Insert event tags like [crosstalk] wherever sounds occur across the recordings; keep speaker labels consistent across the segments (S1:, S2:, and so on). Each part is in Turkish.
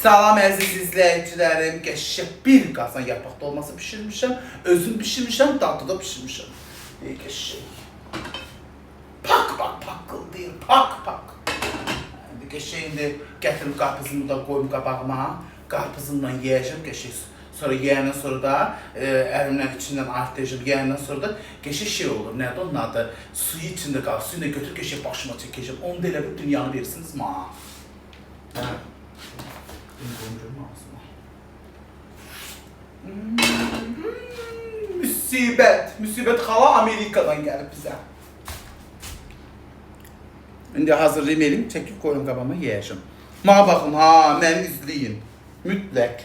S1: Salam əziz izləyicilərim. Qəşəng bir qazan yarpaq dolması bişirmişəm. Özüm bişirmişəm, dadlı da bişirmişəm. Qəşəng. Pak pak paqqıldayır, pak pak. İndi qəşəng indi gətirib qarpızımı da qoyum qabağıma. Qarpızımla yeyəcəm qəşəng. Sonra yeyəndən sonra da e, əlimlə içindən artacaq. Yeyəndən sonra da qəşəng şey olur. Nədir onun adı? Suyu içində qalır. Suyu da götür qəşəng başıma çəkəcəm. Onu da elə bir dünyanı verirsiniz ma. Hə. Hmm, Müsibət. Müsibət xala Amerikadan gəlib bizə. İndi hazırlayım elim, çəkib qoyum qabağıma yeyəcəm. Mənə baxın ha, məni izləyin. Mütləq.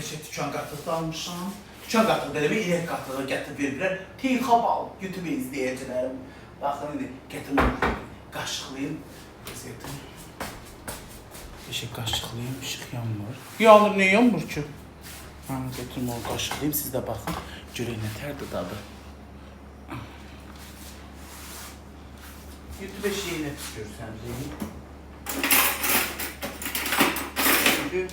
S1: Keçə tükan qatığı almışam. Tükan qatığı da bir ilək qatığı gətirib verirlər. Teyxa bal, YouTube izləyicilərim. Baxın indi gətirməm. Qaşıqlayım. Gətirdim. Eşek kaşıklayayım, ışık yanmır. Yanır, ne yanmır ki? Ha, götürüm onu kaşıklayayım, siz de bakın. Görün ne terdi dadı. YouTube şeyi ne istiyorsan değil. Şimdi...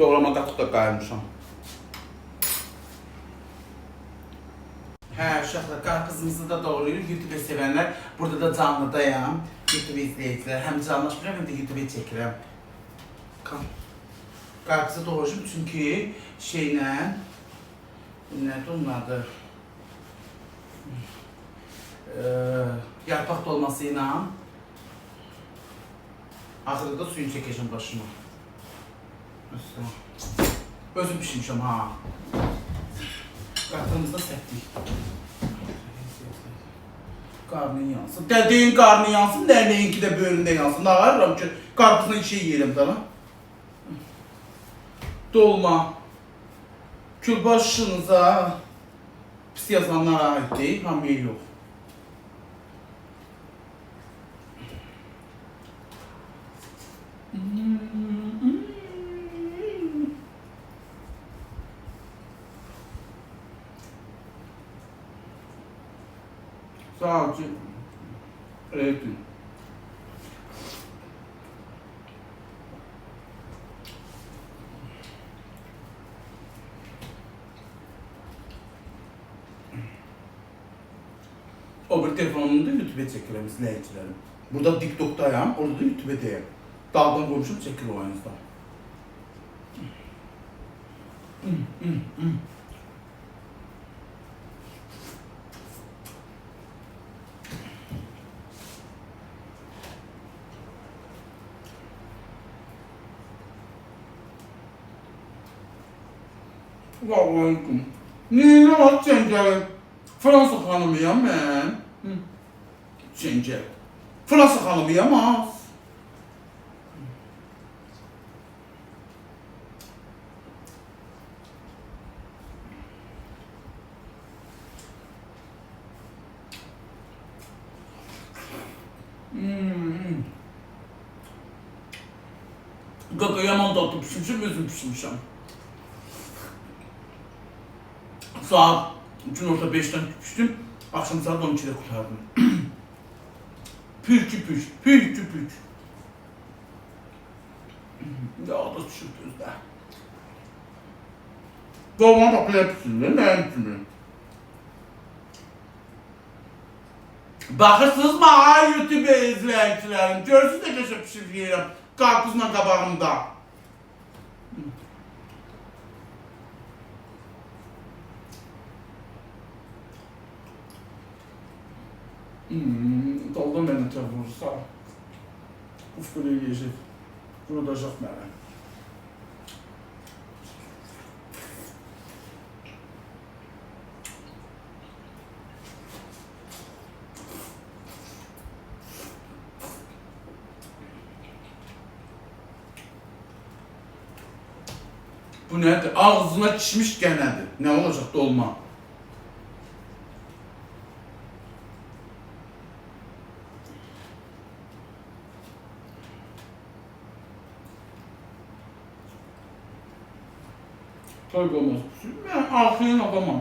S1: Doğrama qatıq da qaymışam. Hə, uşaqlar, qarpızımızı da doğrayırıq. YouTube sevənlər, burada da canlıdayam. YouTube izləyicilər, həm canlaşmışam, həm də YouTube çəkirəm. Qan. Qarpızı doğrayacağım çünki şeylə, nədir onun adı? Ee, yarpaq dolması ilə axırda da suyunu çəkəcəm başıma. Üstüne. Özüm pişirmişim ha. Qarnımızda sətdik. Qarnın yansın. Dədiyin qarnı yansın, nənəyinki də böyründə yansın. Ne ağırıram ki, qarpızla işe yiyirəm dana. Dolma. Külbaşınıza pis yazanlara ait değil, hamıya yox. Sağ canım. Evet. O bir telefonumu da YouTube'a çekiyorum izleyicilerim. Burada TikTok'tayım, orada da YouTube'dayım. Dağdan komşum çekilir o aynısı. Vallahi Niye var çengel? Fransa hanımıyam ben. Hı. Çengel. Fransa hanımıyam az. Hmm. Kaka yaman tatlı pişmişim, özüm pişmişim. Saat üçün orta 5'ten piştim. Akşam saat 12'de kurtardım. pürkü [clears throat] püç, pürkü püç. Ya da düşürtürüz de. Doğma bak hepsini, ne hepsini. Bakırsınız mı ha YouTube izleyicilerim? Görürsünüz de geçip pişiriyorum. Karpuzla kabağımda. Dalda mənə tər vursa, uf belə yeyəcək, vurudacaq mənə. Bu nədir? Ağzına kişmiş gənədir. Nə olacaq dolma? Toy olmaz. Ben arxayın adamam.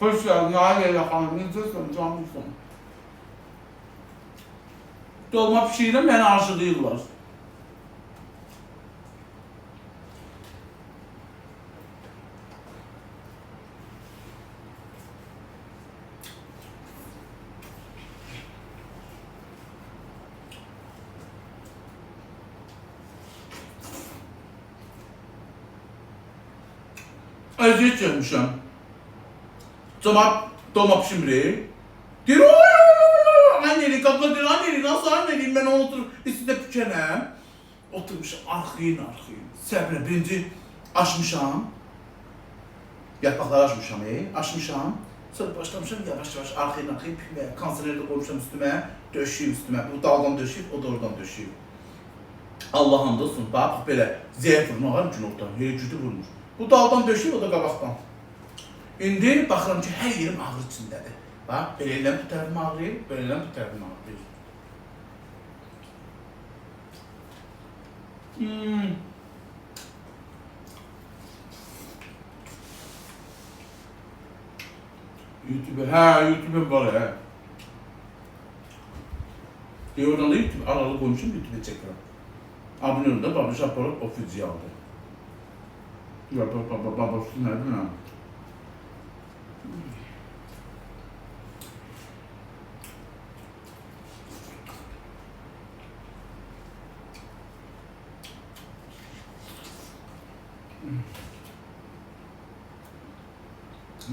S1: Hoş geldin, aileyle xanım. Necəsən, canlısan? Dolma məni aşılayırlar. Əziyyət çəkmişəm. Camaat dolma pişirir. Deyir, oy, oy, oy, oy, anneli, qapla deyir, anneli, nasıl anneli, mən onu oturup üstündə pükənəm. Oturmuşam, arxayın, arxayın. Səbrə, birinci açmışam. Yarpaqları açmışam, ey, açmışam. Sonra başlamışam yavaş yavaş arxayın, arxayın pükməyə. Konserləri də qoymuşam üstümə, döşüyüm üstümə. Bu daldan döşüyüb, o da oradan döşüyüb. Allah hamd olsun, bax belə zəif vurmaq mümkün oradan, elə güclü vurmuş. Bu daldan döşüyüb, o da qabaqdan. İndi baxıram ki, hər yerim ağrı içindədir. Bax, belə eləm bu tərəfim ağrıyır, belə eləm bu tərəfim ağrıyır. Hmm. YouTube, hə, YouTube var, hə. Deyə oradan da YouTube aralı qoymuşum, YouTube çəkirəm. Abunə olun da, Babış Aparov Official'dır. Babası nədir, nə?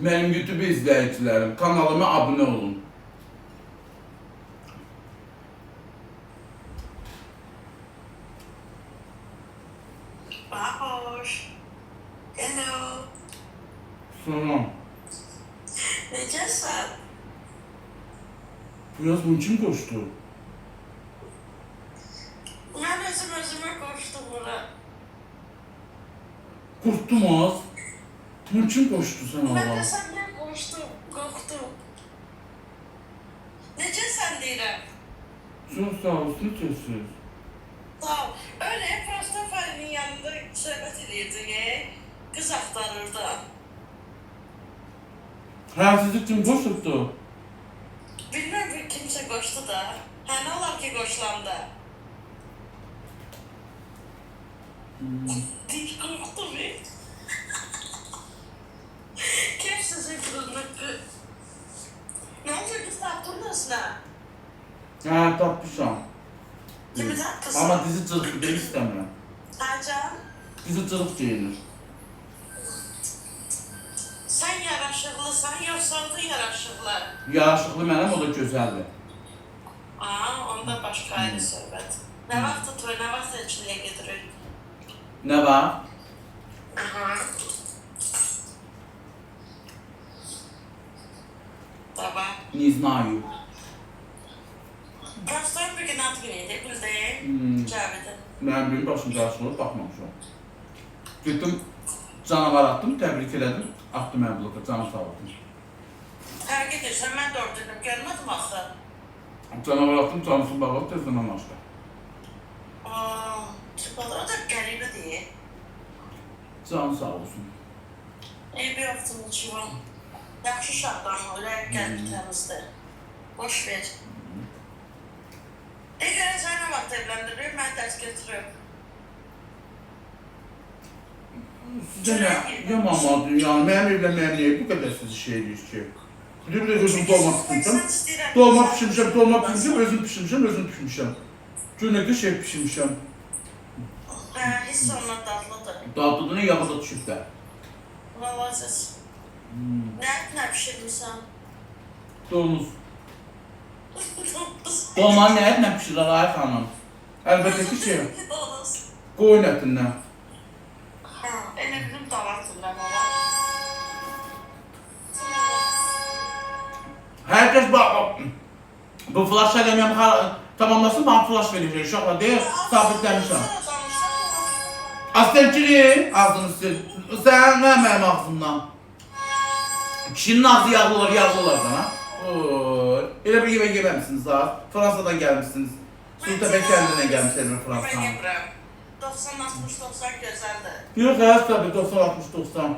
S1: Mənim YouTube izləyicilərim, kanalıma abunə olun.
S2: Bahoş. Hello.
S1: Salam.
S2: Necəsən?
S1: Biraz bunun kim koştu?
S2: Özüm özümə qoşdum bura.
S1: Korktum az. Bunun kim koştu sen
S2: Mən də
S1: Allah?
S2: səndən qoşdum, qorxdum. Necəsən deyirəm?
S1: Çok sağ olsun, sessiz.
S2: Sağ ol. Öyle Prostofer'in yanında söhbət edirdin, e? Qız axtarırdı.
S1: Ha sizi kim koştu?
S2: Bilmem bir kimsə qoşdu da. Hə, nə olar ki qoşulanda? Deyir, qorxdum, e? Kim sizin qırılmıqı? Nə oldu, qız tapdınız nə?
S1: Ha tapmışam.
S2: Kimi tapdınız?
S1: Ama dizi cırık değil istemiyorum.
S2: Həcəm,
S1: Dizi cırık giyinir.
S2: yoxsa o da yaraşıqlı?
S1: Yaraşıklı mənim, o da gözəldir.
S2: Aa, onda başqa ayrı söhbət. Nə vaxt toy, nə vaxt elçiliyə gedirik?
S1: Ne var?
S2: Aha. Baba.
S1: Не знаю.
S2: Prosto bir gün ad günüydü, bildi.
S1: Hmm.
S2: Cavid'in.
S1: Mənim bir başım qarşılığı baxmamışam. Getdim, canavar attım, təbrik elədim. Atdım mənim bloka, canı sağ olsun.
S2: Hər gedirsən, mən də oradaydım, görmədim axı.
S1: Canavar attım, canısı bağladı, tezdən açdı.
S2: Aa, çıpalı, o da qəribə deyil.
S1: Canı sağ olsun.
S2: Ey, bir haftanın çıvan. Yaxşı şahdan, öyle qəlbi təmizdir. Boş ver. E, görəcək nə vaxt evləndirir, mən dərs götürüb.
S1: Sizə nə, yamamadı, yəni mənim evlənməyəm niyə bu qədər siz şey edirsiniz ki? Bir də özüm dolma pişirmişəm. Dolma pişirmişəm, dolma pişirmişəm, özüm pişirmişəm, özüm pişirmişəm. Günədə şey pişirmişəm.
S2: Hə, hiss onunla dadlıdır.
S1: Dadlıdır, nə yağı da düşüb də.
S2: Lavazız. Nə, nə pişirmişsən?
S1: Donuz. Dolmanı nə ətlə pişirir ay xanım? Əlbəttə ki şey, [laughs] qoyun ətindən.
S2: Ha, elə bilim davatından
S1: Hər kəs bax, bu flash eləməyəm, tamamlasın, bana flash verəcək uşaqlar deyə sabitləmişəm. Aslan ağzını sil. Sən nə mənim ağzımdan? Kişinin ağzı yağlı olur, yağlı olur sana. Elə bir yemək yeməmisiniz ha? Fransadan gəlmişsiniz. Sultan kəndindən gəlmişsiniz Fransadan.
S2: Mən yemirəm. 90 60 90 gözəldir.
S1: Yox, həs tabii 90 60 90.